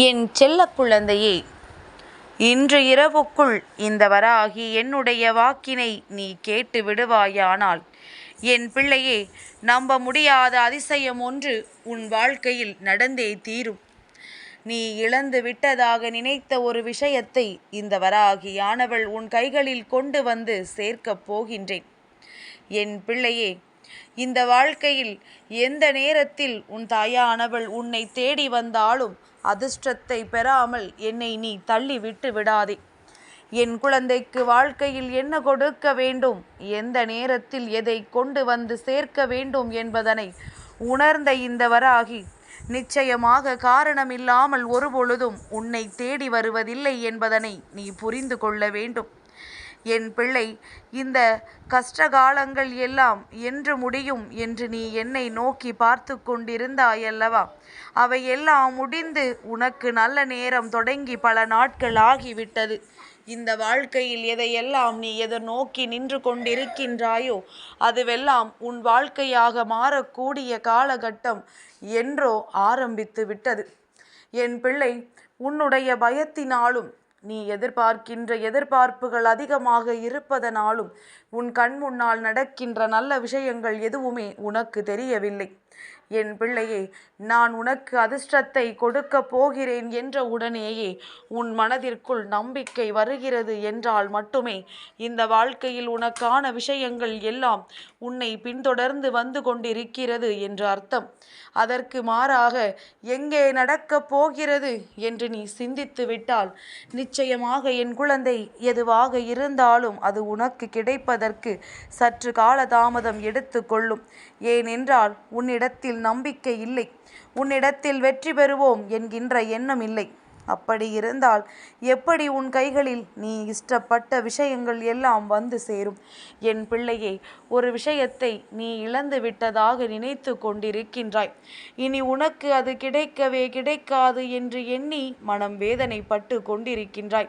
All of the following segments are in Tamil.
என் செல்ல குழந்தையே இன்று இரவுக்குள் இந்த வராகி என்னுடைய வாக்கினை நீ கேட்டு விடுவாயானால் என் பிள்ளையே நம்ப முடியாத அதிசயம் ஒன்று உன் வாழ்க்கையில் நடந்தே தீரும். நீ இழந்து விட்டதாக நினைத்த ஒரு விஷயத்தை இந்த வராகியானவள் உன் கைகளில் கொண்டு வந்து சேர்க்கப் போகின்றேன். என் பிள்ளையே இந்த வாழ்க்கையில் எந்த நேரத்தில் உன் தாயானவள் உன்னை தேடி வந்தாலும் அதிர்ஷ்டத்தை பெறாமல் என்னை நீ தள்ளி விட்டு விடாதே. என் குழந்தைக்கு வாழ்க்கையில் என்ன கொடுக்க வேண்டும்? எந்த நேரத்தில் எதை கொண்டு வந்து சேர்க்க வேண்டும் என்பதனை உணர்ந்த இந்த வராகி நிச்சயமாக காரணமில்லாமல் ஒருபொழுதும் உன்னை தேடி வருவதில்லை என்பதனை நீ புரிந்து கொள்ள வேண்டும். என் பிள்ளை இந்த கஷ்டகாலங்கள் எல்லாம் என்று முடியும் என்று நீ என்னை நோக்கி பார்த்து கொண்டிருந்தாயல்லவா? அவை எல்லாம் முடிந்து உனக்கு நல்ல நேரம் தொடங்கி பல நாட்கள் ஆகிவிட்டது. இந்த வாழ்க்கையில் எதையெல்லாம் நீ எதை நோக்கி நின்று கொண்டிருக்கின்றாயோ அதுவெல்லாம் உன் வாழ்க்கையாக மாறக்கூடிய காலகட்டம் என்றோ ஆரம்பித்து விட்டது. என் பிள்ளை உன்னுடைய பயத்தினாலும் நீ எதிர்பார்க்கின்ற எதிர்பார்ப்புகள் அதிகமாக இருப்பதனாலும் உன் கண் முன்னால் நடக்கின்ற நல்ல விஷயங்கள் எதுவுமே உனக்கு தெரியவில்லை. என் பிள்ளையே நான் உனக்கு அதிர்ஷ்டத்தை கொடுக்க போகிறேன் என்ற உடனேயே உன் மனதிற்குள் நம்பிக்கை வருகிறது என்றால் மட்டுமே இந்த வாழ்க்கையில் உனக்கான விஷயங்கள் எல்லாம் உன்னை பின்தொடர்ந்து வந்து கொண்டிருக்கிறது என்று அர்த்தம். அதற்கு மாறாக எங்கே நடக்கப் போகிறது? என்று நீ சிந்தித்து விட்டால் நிச்சயமாக என் குழந்தை எதுவாக இருந்தாலும் அது உனக்கு கிடைப்பதற்கு சற்று காலதாமதம் எடுத்துக்கொள்ளும் ஏனென்றால் உன்னிடத்தில் நம்பிக்கை இல்லை. உன்னிடத்தில் வெற்றி பெறுவோம் என்கின்ற எண்ணம் இல்லை. அப்படி இருந்தால் எப்படி உன் கைகளில் நீ இஷ்டப்பட்ட விஷயங்கள் எல்லாம் வந்து சேரும்? என் பிள்ளையே ஒரு விஷயத்தை நீ இழந்து விட்டதாக நினைத்து கொண்டிருக்கின்றாய். இனி உனக்கு அது கிடைக்கவே கிடைக்காது என்று எண்ணி மனம் வேதனைப்பட்டு கொண்டிருக்கின்றாய்.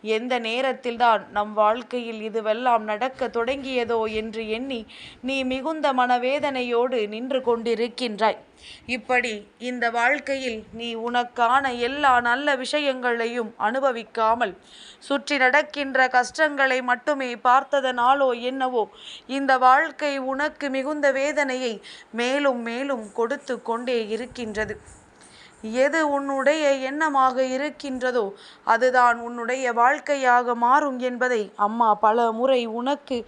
எந்த நேரத்தில்தான் நம் வாழ்க்கையில் இதுவெல்லாம் நடக்க தொடங்கியதோ என்று எண்ணி நீ மிகுந்த மனவேதனையோடு நின்று கொண்டிருக்கின்றாய். இப்படி இந்த வாழ்க்கையில் நீ உனக்கான எல்லா நல்ல விஷயங்களையும் அனுபவிக்காமல் சுற்றி நடக்கின்ற கஷ்டங்களை மட்டுமே பார்த்ததனாலோ என்னவோ இந்த வாழ்க்கை உனக்கு மிகுந்த வேதனையை மேலும் மேலும் கொடுத்து கொண்டே இருக்கின்றது. எது உன்னுடைய எண்ணமாக இருக்கின்றதோ அதுதான் உன்னுடைய வாழ்க்கையாக மாறும் என்பதை அம்மா பல முறை உனக்கு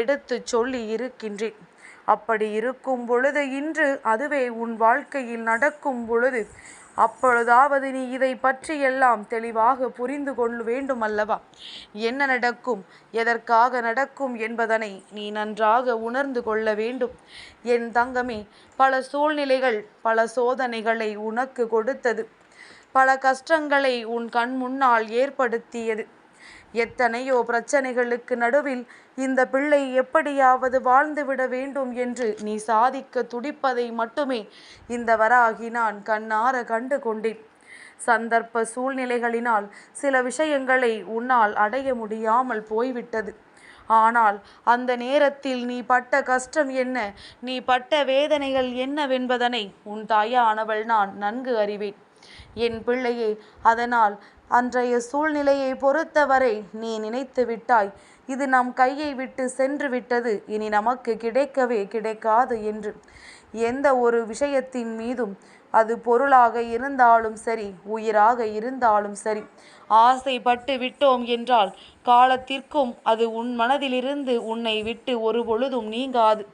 எடுத்து சொல்லி இருக்கின்றேன். அப்படி இருக்கும் பொழுது இன்று அதுவே உன் வாழ்க்கையில் நடக்கும் பொழுது. அப்பொழுதாவது நீ இதை பற்றியெல்லாம் தெளிவாக புரிந்து கொள்ள வேண்டும் அல்லவா என்ன நடக்கும்? எதற்காக நடக்கும் என்பதனை நீ நன்றாக உணர்ந்து கொள்ள வேண்டும். என் தங்கமே பல சூழ்நிலைகள் பல சோதனைகளை உனக்கு கொடுத்தது. பல கஷ்டங்களை உன் கண் முன்னால் ஏற்படுத்தியது. எத்தனையோ பிரச்சனைகளுக்கு நடுவில் இந்த பிள்ளை எப்படியாவது வாழ்ந்துவிட வேண்டும் என்று நீ சாதிக்க துடிப்பதை மட்டுமே இந்த வராகி நான் கண்ணார கண்டு கொண்டேன். சந்தர்ப்ப சூழ்நிலைகளினால் சில விஷயங்களை உன்னால் அடைய முடியாமல் போய்விட்டது. ஆனால் அந்த நேரத்தில் நீ பட்ட கஷ்டம் என்ன? நீ பட்ட வேதனைகள் என்னவென்பதனை உன் தாயானவள் நான் நன்கு அறிவேன். என் பிள்ளையே அதனால் அன்றைய சூழ்நிலையை பொறுத்தவரை நீ நினைத்து விட்டாய். இது நம் கையை விட்டு சென்று விட்டது. இனி நமக்கு கிடைக்கவே கிடைக்காது என்று. எந்த ஒரு விஷயத்தின் மீதும் அது பொருளாக இருந்தாலும் சரி உயிராக இருந்தாலும் சரி. ஆசைப்பட்டு விட்டோம் என்றால் காலத்திற்கும் அது உன் மனதிலிருந்து உன்னை விட்டு ஒரு பொழுதும் நீங்காது.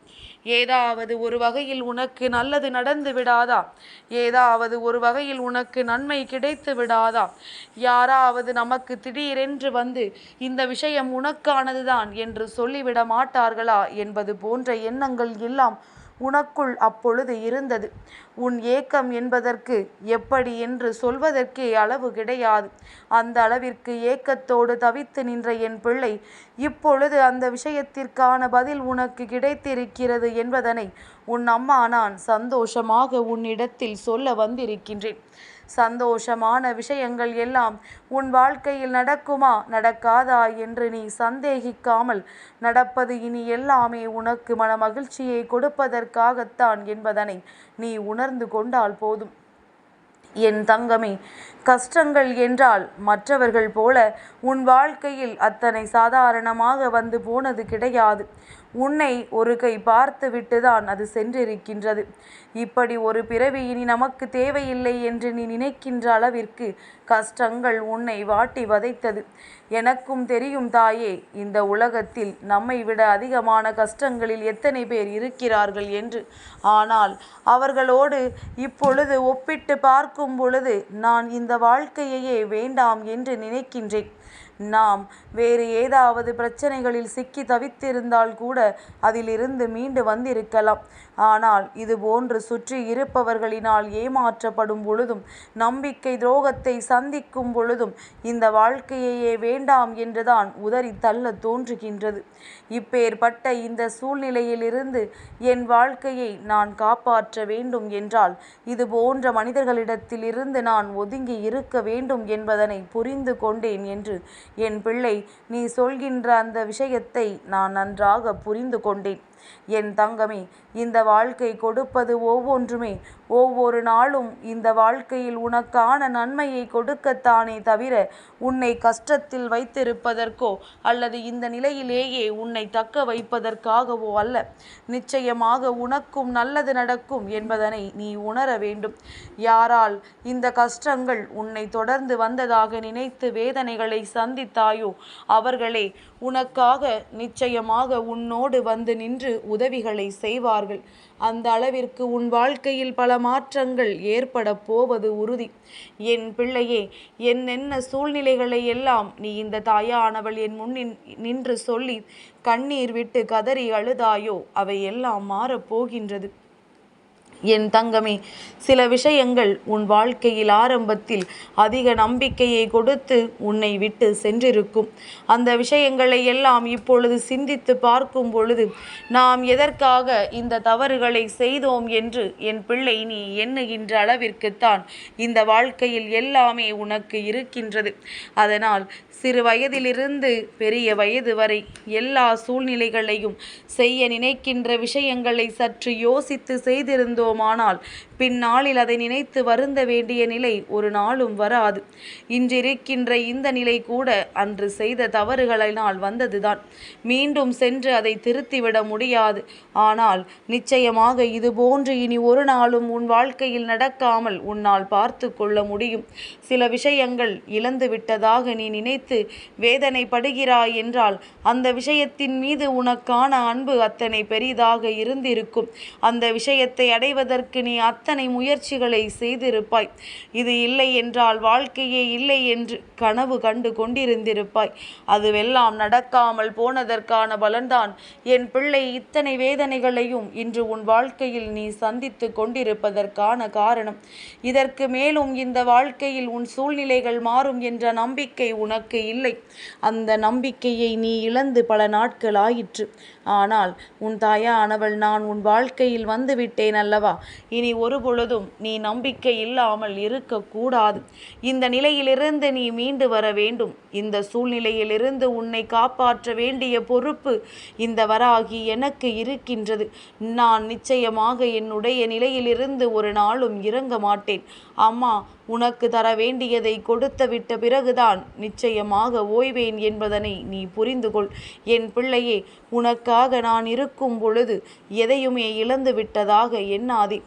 ஏதாவது ஒரு வகையில் உனக்கு நல்லது நடந்து விடாதா? ஏதாவது ஒரு வகையில் உனக்கு நன்மை கிடைத்து விடாதா? யாராவது நமக்கு திடீரென்று வந்து இந்த விஷயம் உனக்கானதுதான் என்று சொல்லிவிட மாட்டார்களா? என்பது போன்ற எண்ணங்கள் எல்லாம் உனக்குள் அப்பொழுது இருந்தது. உன் ஏக்கம் என்பதற்கு எப்படி என்று சொல்வதற்கே அளவு கிடையாது. அந்த அளவிற்கு ஏக்கத்தோடு தவித்து நின்ற என் பிள்ளை இப்பொழுது அந்த விஷயத்திற்கான பதில் உனக்கு கிடைத்திருக்கிறது என்பதனை உன் அம்மா நான் சந்தோஷமாக உன்னிடத்தில் சொல்ல வந்திருக்கின்றேன். சந்தோஷமான விஷயங்கள் எல்லாம் உன் வாழ்க்கையில் நடக்குமா? நடக்காதா என்று நீ சந்தேகிக்காமல் நடப்பது இனி எல்லாமே உனக்கு மன மகிழ்ச்சியை கொடுப்பதற்காகத்தான் என்பதனை நீ உணர்ந்து கொண்டால் போதும். என் தங்கமே கஷ்டங்கள் என்றால் மற்றவர்கள் போல உன் வாழ்க்கையில் அத்தனை சாதாரணமாக வந்து போனது கிடையாது. உன்னை ஒரு கை பார்த்துவிட்டுதான் அது சென்றிருக்கின்றது. இப்படி ஒரு பிறவி இனி நமக்கு தேவையில்லை என்று நீ நினைக்கின்ற அளவிற்கு கஷ்டங்கள் உன்னை வாட்டி வதைத்தது. எனக்கும் தெரியும் தாயே இந்த உலகத்தில் நம்மை விட அதிகமான கஷ்டங்களில் எத்தனை பேர் இருக்கிறார்கள் என்று. ஆனால் அவர்களோடு இப்பொழுது ஒப்பிட்டு பார்க்கும் பொழுது நான் இந்த வாழ்க்கையையே வேண்டாம் என்று நினைக்கின்றேன். நாம் வேறு ஏதாவது பிரச்சனைகளில் சிக்கி தவித்திருந்தால் கூட அதிலிருந்து மீண்டு வந்திருக்கலாம். ஆனால் இது போன்று சுற்றி இருப்பவர்களினால் ஏமாற்றப்படும் பொழுதும் நம்பிக்கை துரோகத்தை சந்திக்கும் பொழுதும் இந்த வாழ்க்கையையே வேண்டாம் என்றுதான் உதறி தள்ள தோன்றுகின்றது. இப்பேற்பட்ட இந்த சூழ்நிலையிலிருந்து என் வாழ்க்கையை நான் காப்பாற்ற வேண்டும் என்றால் இது போன்ற மனிதர்களிடத்திலிருந்து நான் ஒதுங்கி இருக்க வேண்டும் என்பதனை புரிந்து கொண்டேன் என்று என் பிள்ளை நீ சொல்கின்ற அந்த விஷயத்தை நான் நன்றாக புரிந்து கொண்டேன். என் தங்கமே இந்த வாழ்க்கை கொடுப்பது ஒவ்வொன்றுமே. ஒவ்வொரு நாளும் இந்த வாழ்க்கையில் உனக்கான நன்மையை கொடுக்கத்தானே தவிர உன்னை கஷ்டத்தில் வைத்திருப்பதற்கோ அல்லது இந்த நிலையிலேயே உன்னை தக்க வைப்பதற்காகவோ அல்ல. நிச்சயமாக உனக்கும் நல்லது நடக்கும் என்பதனை நீ உணர வேண்டும். யாரால் இந்த கஷ்டங்கள் உன்னை தொடர்ந்து வந்ததாக நினைத்து வேதனைகளை சந்தித்தாயோ அவர்களே உனக்காக நிச்சயமாக உன்னோடு வந்து நின்று உதவிகளை செய்வார்கள். அந்த அளவிற்கு உன் வாழ்க்கையில் பல மாற்றங்கள் ஏற்பட போவது உறுதி. என் பிள்ளையே என்னென்ன சூழ்நிலைகளை எல்லாம் நீ இந்த தாயானவள் என் முன்னின் நின்று சொல்லி கண்ணீர் விட்டு கதறி அழுதாயோ அவை எல்லாம் மாறப்போகின்றது என் தங்கமே சில விஷயங்கள் உன் வாழ்க்கையில் ஆரம்பத்தில் அதிக நம்பிக்கையை கொடுத்து உன்னை விட்டு சென்றிருக்கும். அந்த விஷயங்களை எல்லாம் இப்பொழுது சிந்தித்து பார்க்கும் பொழுது நாம் எதற்காக இந்த தவறுகளை செய்தோம் என்று என் பிள்ளை நீ எண்ணுகின்ற அளவிற்குத்தான் இந்த வாழ்க்கையில் எல்லாமே உனக்கு இருக்கின்றது. அதனால் சிறு வயதிலிருந்து பெரிய வயது வரை எல்லா சூழ்நிலைகளையும் செய்ய நினைக்கின்ற விஷயங்களை சற்று யோசித்து செய்திருந்தோமானால் பின்னாளில் அதை நினைத்து வருந்த வேண்டிய நிலை ஒரு நாளும் வராது. இன்றிருக்கின்ற இந்த நிலை கூட அன்று செய்த தவறுகளினால் வந்ததுதான். மீண்டும் சென்று அதை திருத்திவிட முடியாது. ஆனால் நிச்சயமாக இது போன்று இனி ஒரு நாளும் உன் வாழ்க்கையில் நடக்காமல் உன்னால் பார்த்து கொள்ள முடியும். சில விஷயங்கள் இழந்து விட்டதாக நீ நினைத்து வேதனைப்படுகிறாய் என்றால் அந்த விஷயத்தின் மீது உனக்கான அன்பு அத்தனை பெரிதாக இருந்திருக்கும். அந்த விஷயத்தை அடைவதற்கு நீ அத்தனை அத்தனை முயற்சிகளை செய்திருப்பாய். இது இல்லை என்றால் வாழ்க்கையே இல்லை என்று கனவு கண்டு கொண்டிருந்திருப்பாய். அதுவெல்லாம் நடக்காமல் போனதற்கான பலன்தான். என் பிள்ளை இத்தனை வேதனைகளையும் இன்று உன் வாழ்க்கையில் நீ சந்தித்து கொண்டிருப்பதற்கான காரணம். இதற்கு மேலும் இந்த வாழ்க்கையில் உன் சூழ்நிலைகள் மாறும் என்ற நம்பிக்கை உனக்கு இல்லை. அந்த நம்பிக்கையை நீ இழந்து பல நாட்கள் ஆயிற்று. ஆனால் உன் தாயானவள் நான் உன் வாழ்க்கையில் வந்துவிட்டேன் அல்லவா? இனி ஒரு பொழுதும் நீ நம்பிக்கை இல்லாமல் இருக்கக்கூடாது. இந்த நிலையிலிருந்து நீ மீண்டு வர வேண்டும். இந்த சூழ்நிலையிலிருந்து உன்னை காப்பாற்ற வேண்டிய பொறுப்பு இந்த வராகி எனக்கு இருக்கின்றது. நான் நிச்சயமாக என்னுடைய நிலையிலிருந்து ஒரு நாளும் இறங்க மாட்டேன். அம்மா உனக்கு தர வேண்டியதை கொடுத்து விட்ட பிறகுதான் நிச்சயமாக ஓய்வேன் என்பதனை நீ புரிந்து கொள். என் பிள்ளையே உனக்காக நான் இருக்கும் பொழுது எதையுமே இழந்து விட்டதாக எண்ணாதே.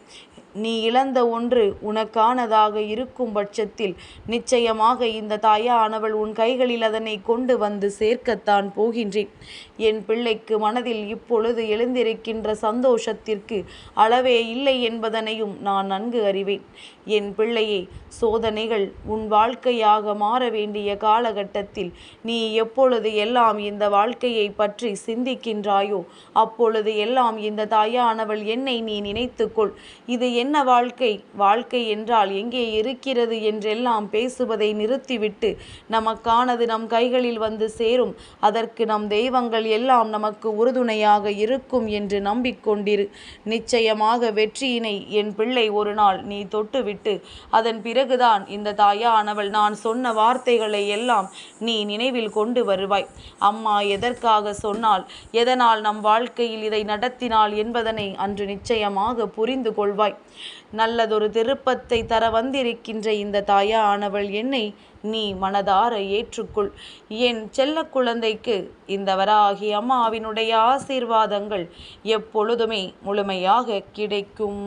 நீ இழந்த ஒன்று உனக்கானதாக இருக்கும் பட்சத்தில் நிச்சயமாக இந்த தாயானவள் உன் கைகளில் அதனை கொண்டு வந்து சேர்க்கத்தான் போகின்றேன். என் பிள்ளைக்கு மனதில் இப்பொழுது எழுந்திருக்கின்ற சந்தோஷத்திற்கு அளவே இல்லை என்பதனையும் நான் நன்கு அறிவேன். என் பிள்ளையே சோதனைகள் உன் வாழ்க்கையாக மாற வேண்டிய காலகட்டத்தில் நீ எப்பொழுது எல்லாம் இந்த வாழ்க்கையை பற்றி சிந்திக்கின்றாயோ அப்பொழுது எல்லாம் இந்த தாயானவள் என்னை நீ நினைத்துக்கொள். இது என்ன வாழ்க்கை? வாழ்க்கை என்றால் எங்கே இருக்கிறது என்றெல்லாம் பேசுவதை நிறுத்திவிட்டு நமக்கானது நம் கைகளில் வந்து சேரும். அதற்கு நம் தெய்வங்கள் எல்லாம் நமக்கு உறுதுணையாக இருக்கும் என்று நம்பிக்கொண்டிரு. நிச்சயமாக வெற்றியினை என் பிள்ளை ஒரு நாள் நீ தொட்டுவிட்டு அதன் பிறகுதான் இந்த தாயானவள் நான் சொன்ன வார்த்தைகளை எல்லாம் நீ நினைவில் கொண்டு வருவாய். அம்மா எதற்காக சொன்னால் எதனால் நம் வாழ்க்கையில் இதை நடத்தினாள் என்பதனை அன்று நிச்சயமாக புரிந்து கொள்வாய். நல்லதொரு திருப்பத்தை தர வந்திருக்கின்ற இந்த தாயானவள் என்னை நீ மனதார ஏற்றுக்கொள். என் செல்ல குழந்தைக்கு இந்த வராகி அம்மாவினுடைய ஆசீர்வாதங்கள் எப்பொழுதுமே முழுமையாக கிடைக்கும்.